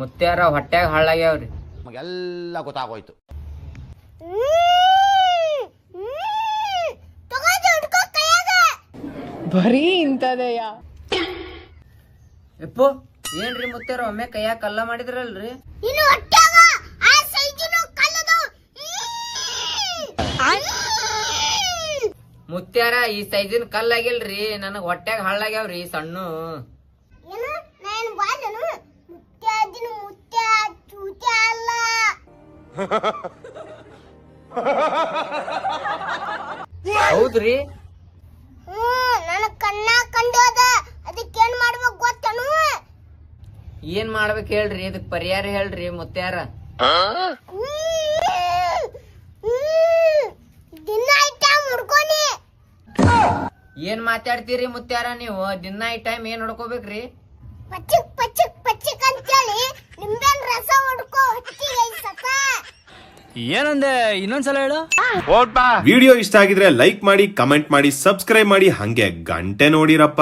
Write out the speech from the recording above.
ಮುತ್ಯಾರ ಹೊಟ್ಯಾಗ ಹಾಳಾಗ್ಯಾವ್ರಿ. ನಮಗೆಲ್ಲ ಗೊತ್ತಾಗೋಯ್ತು. ಬರೀ ಇಂಥದೆಯಾ? ಎಪ್ಪು ಏನ್ರಿ ಮುತ್ತಾರ ಒಮ್ಮೆ ಕೈಯಾಗ ಕಲ್ಲ ಮಾಡಿದ್ರಲ್ರಿ? ಇನ್ನು ಹೊಟ್ಯಾಗ ಆ ಸೈಜಿನ ಕಲ್ಲದು ಮುತ್ಯಾರ ಈ ಸೈಜಿನ ಕಲ್ಲಾಗಿಲ್ರಿ ನನಗ್ ಹೊಟ್ಯಾಗ ಹಾಳಾಗ್ಯಾವ್ರಿ ಸಣ್ಣ. ಹೌದ್ರಿ? ನನ್ನ ಕಣ್ಣ ಕಂಡೋದ ಏನ್ ಮಾಡ್ಬೇಕು ಗೊತ್ತನು? ಏನ್ ಮಾಡ್ಬೇಕು ಹೇಳ್ರಿ ಇದಕ್ ಪರಿಹಾರ ಹೇಳ್ರಿ ಮುತ್ಯಾರ. ದಿನ ಐಟ ಮುಡ್ಕೊನಿ ಏನ್ ಮಾತಾಡ್ತೀರಿ ಮುತ್ಯಾರ ನೀವು? ದಿನ ಈ ಟೈಮ್ ಏನ್ ಹೊಡ್ಕೋಬೇಕ್ರಿ ಪಚ್ಚಕ್ ಪಚ್ಚಕ್ ಪಚ್ಚಕ್ ಅಂತೇಳಿ ಏನಂದೆ? ಇನ್ನೊಂದ್ಸಲ ಹೇಳು. ವಿಡಿಯೋ ಇಷ್ಟ ಆಗಿದ್ರೆ ಲೈಕ್ ಮಾಡಿ ಕಮೆಂಟ್ ಮಾಡಿ ಸಬ್ಸ್ಕ್ರೈಬ್ ಮಾಡಿ ಹಂಗೆ ಗಂಟೆ ನೋಡಿರಪ್ಪ.